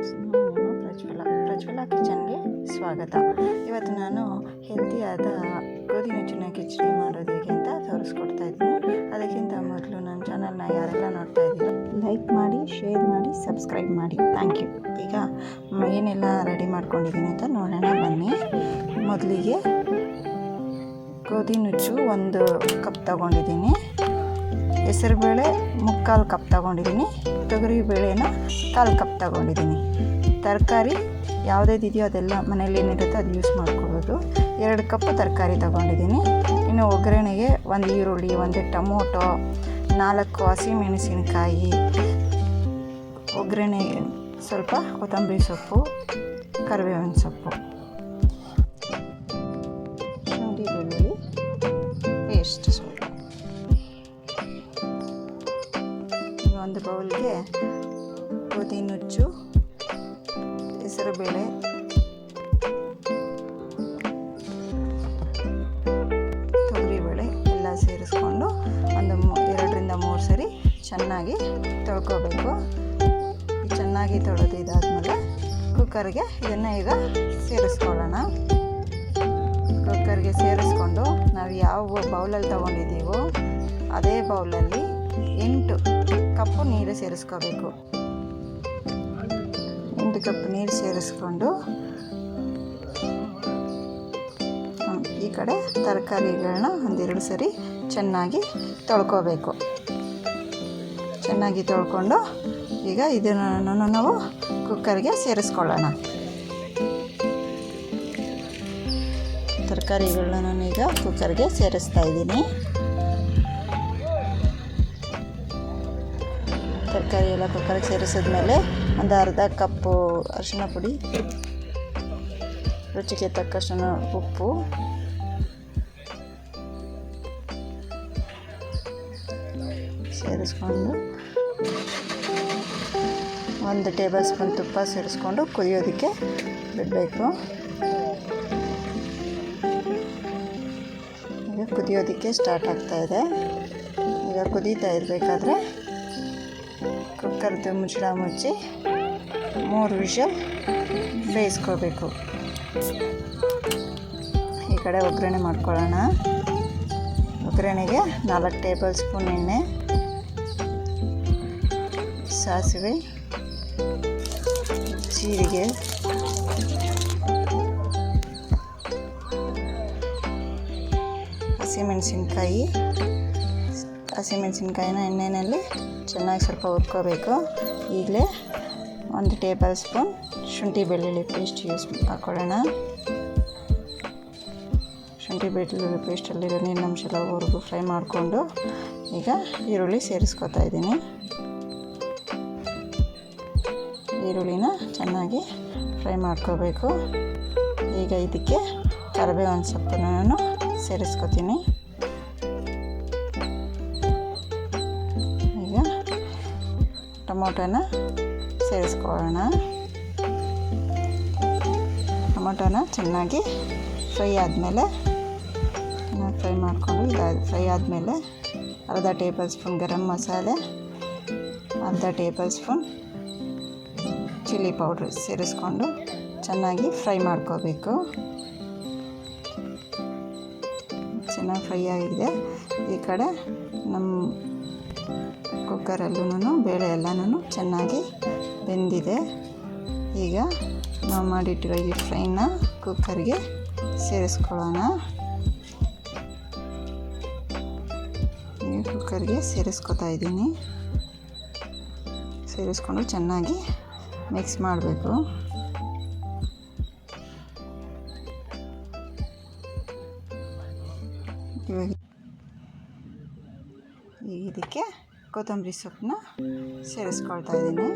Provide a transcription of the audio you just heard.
Friends ನಾನು ಪ್ರಜ್ವಲ ಪ್ರಜ್ವಲ ಕಿಚನ್ಗೆ ಸ್ವಾಗತ. ಇವತ್ತು ನಾನು ಹೆಲ್ತಿಯಾದ ಗೋಧಿ ನುಚ್ಚಿನ ಕಿಚಡಿ ಮಾಡೋದು ಹೇಗೆ ಅಂತ ತೋರಿಸ್ಕೊಡ್ತಾ ಇದ್ದೀನಿ. ಅದಕ್ಕಿಂತ ಮೊದಲು ನನ್ನ ಚಾನಲ್ನ ಯಾರೆಲ್ಲ ನೋಡ್ತಾ ಇದ್ದೀರಾ, ಲೈಕ್ ಮಾಡಿ, ಶೇರ್ ಮಾಡಿ, ಸಬ್ಸ್ಕ್ರೈಬ್ ಮಾಡಿ. Thank you. ಈಗ ಏನೆಲ್ಲ ರೆಡಿ ಮಾಡ್ಕೊಂಡಿದ್ದೀನಿ ಅಂತ ನೋಡೋಣ, ಬನ್ನಿ. ಮೊದಲಿಗೆ ಗೋಧಿ ನುಚ್ಚು ಒಂದು ಕಪ್ ತಗೊಂಡಿದ್ದೀನಿ. ಹೆಸರುಬೇಳೆ ಮುಕ್ಕಾಲು ಕಪ್ ತಗೊಂಡಿದ್ದೀನಿ. ತೊಗರಿ ಬೇಳೆನ ಕಾಲು ಕಪ್ ತಗೊಂಡಿದ್ದೀನಿ. ತರಕಾರಿ ಯಾವುದೇದು ಇದೆಯೋ ಅದೆಲ್ಲ ಮನೇಲಿ ಏನಿರುತ್ತೆ ಅದು ಯೂಸ್ ಮಾಡ್ಕೋಬೋದು. ಎರಡು ಕಪ್ ತರಕಾರಿ ತಗೊಂಡಿದ್ದೀನಿ. ಇನ್ನು ಒಗ್ಗರಣೆಗೆ ಒಂದು ಈರುಳ್ಳಿ, ಒಂದು ಟೊಮೊಟೊ, ನಾಲ್ಕು ಹಸಿಮೆಣಸಿನಕಾಯಿ, ಒಗ್ಗರಣೆ ಸ್ವಲ್ಪ ಕೊತ್ತಂಬರಿ ಸೊಪ್ಪು, ಕರಿಬೇವಿನ ಸೊಪ್ಪು. ಹೆಸರುಬೇಳೆ ತೊಗರಿಬೇಳೆ ಎಲ್ಲ ಸೇರಿಸ್ಕೊಂಡು ಒಂದು ಎರಡರಿಂದ ಮೂರು ಸರಿ ಚೆನ್ನಾಗಿ ತೊಳ್ಕೊಬೇಕು. ಚೆನ್ನಾಗಿ ತೊಳೆದು ಇದಾದಮೇಲೆ ಕುಕ್ಕರ್ಗೆ ಇದನ್ನು ಈಗ ಸೇರಿಸ್ಕೊಳ್ಳೋಣ. ಕುಕ್ಕರ್ಗೆ ಸೇರಿಸ್ಕೊಂಡು ನಾವು ಯಾವ ಬೌಲಲ್ಲಿ ತೊಗೊಂಡಿದ್ದೀವೋ ಅದೇ ಬೌಲಲ್ಲಿ ಎಂಟು ಕಪ್ಪು ನೀರು ಸೇರಿಸ್ಕೋಬೇಕು. ಎಂಟು ಕಪ್ ನೀರು ಸೇರಿಸ್ಕೊಂಡು ಈ ಕಡೆ ತರಕಾರಿಗಳನ್ನ ಒಂದೆರಡು ಸರಿ ಚೆನ್ನಾಗಿ ತೊಳ್ಕೋಬೇಕು. ಚೆನ್ನಾಗಿ ತೊಳ್ಕೊಂಡು ಈಗ ಇದನ್ನು ನಾವು ಕುಕ್ಕರ್ಗೆ ಸೇರಿಸ್ಕೊಳ್ಳೋಣ. ತರಕಾರಿಗಳನ್ನ ನಾನು ಈಗ ಕುಕ್ಕರ್ಗೆ ಸೇರಿಸ್ತಾ ಇದ್ದೀನಿ. ತರಕಾರಿ ಎಲ್ಲ ಕುಕ್ಕರ್ಗೆ ಸೇರಿಸಿದ್ಮೇಲೆ ಒಂದು ಅರ್ಧ ಕಪ್ಪು ಅರಿಶಿನ ಪುಡಿ, ರುಚಿಗೆ ತಕ್ಕಷ್ಟು ಉಪ್ಪು, ಸೇರಿಸ್ಕೊಂಡು ಒಂದು ಟೇಬಲ್ ಸ್ಪೂನ್ ತುಪ್ಪ ಸೇರಿಸ್ಕೊಂಡು ಕುದಿಯೋದಕ್ಕೆ ಬಿಡಬೇಕು. ಈಗ ಕುದಿಯೋದಕ್ಕೆ ಸ್ಟಾರ್ಟ್ ಆಗ್ತಾಯಿದೆ ಈಗ ಕುದೀತಾ ಇರಬೇಕಾದ್ರೆ ಕುಕ್ಕರ್ದು ಮುಚ್ಚಳ ಮುಚ್ಚಿ ಮೂರು ವಿಷಲ್ ಬೇಯಿಸ್ಕೋಬೇಕು. ಈ ಕಡೆ ಒಗ್ಗರಣೆ ಮಾಡ್ಕೊಳ್ಳೋಣ. ಒಗ್ಗರಣೆಗೆ ನಾಲ್ಕು ಟೇಬಲ್ ಸ್ಪೂನ್ ಎಣ್ಣೆ, ಸಾಸಿವೆ, ಜೀರಿಗೆ, ಹಸಿಮೆಣಸಿನ್ಕಾಯಿ ಹಸಿಮೆಣಸಿನ್ಕಾಯಿನ ಎಣ್ಣೆಯಲ್ಲಿ ಚೆನ್ನಾಗಿ ಸ್ವಲ್ಪ ಹುರ್ಕೋಬೇಕು. ಈಗಲೇ ಒಂದು ಟೇಬಲ್ ಸ್ಪೂನ್ ಶುಂಠಿ ಬೆಳ್ಳುಳ್ಳಿ ಪೇಸ್ಟ್ ಯೂಸ್ ಹಾಕ್ಕೊಳ್ಳೋಣ ಶುಂಠಿ ಬೆಳ್ಳುಳ್ಳಿ ಪೇಸ್ಟಲ್ಲಿರೋ ನೀರಿನಂಶ ಎಲ್ಲ ಹೊರಗು ಫ್ರೈ ಮಾಡಿಕೊಂಡು ಈಗ ಈರುಳ್ಳಿ ಸೇರಿಸ್ಕೊತಾ ಇದ್ದೀನಿ. ಈರುಳ್ಳಿನ ಚೆನ್ನಾಗಿ ಫ್ರೈ ಮಾಡ್ಕೋಬೇಕು. ಈಗ ಇದಕ್ಕೆ ಕರಿಬೇವಿನ ಸೊಪ್ಪನ್ನು ನಾನು ಸೇರಿಸ್ಕೊತೀನಿ. ಟೊಮೊಟೊನ ಸೇರಿಸ್ಕೊಳ್ಳೋಣ. ಟೊಮೊಟೊನ ಚೆನ್ನಾಗಿ ಫ್ರೈ ಆದಮೇಲೆ ಚೆನ್ನಾಗಿ ಫ್ರೈ ಮಾಡಿಕೊಂಡು ಇದು ಫ್ರೈ ಆದಮೇಲೆ ಅರ್ಧ ಟೇಬಲ್ ಸ್ಪೂನ್ ಗರಂ ಮಸಾಲೆ, ಅರ್ಧ ಟೇಬಲ್ ಸ್ಪೂನ್ ಚಿಲ್ಲಿ ಪೌಡ್ರ್ ಸೇರಿಸ್ಕೊಂಡು ಚೆನ್ನಾಗಿ ಫ್ರೈ ಮಾಡ್ಕೋಬೇಕು. ಚೆನ್ನಾಗಿ ಫ್ರೈ ಆಗಿದೆ. ಈ ಕಡೆ ನಮ್ಮ ಕುಕ್ಕರಲ್ಲೂ ಬೇಳೆ ಎಲ್ಲನೂ ಚೆನ್ನಾಗಿ ಬೆಂದಿದೆ. ಈಗ ನಾವು ಮಾಡಿಟ್ಟಿರೋ ಈ ಫ್ರೈನ ಕುಕ್ಕರ್ಗೆ ಸೇರಿಸ್ಕೊಳ್ಳೋಣ. ಕುಕ್ಕರ್ಗೆ ಸೇರಿಸ್ಕೊತಾ ಇದ್ದೀನಿ. ಸೇರಿಸ್ಕೊಂಡು ಚೆನ್ನಾಗಿ ಮಿಕ್ಸ್ ಮಾಡಬೇಕು. ಇವಾಗ ಇದಕ್ಕೆ ಕೊತ್ತಂಬರಿ ಸೊಪ್ಪನ್ನ ಸೇರಿಸ್ಕೊಳ್ತಾ ಇದ್ದೀನಿ.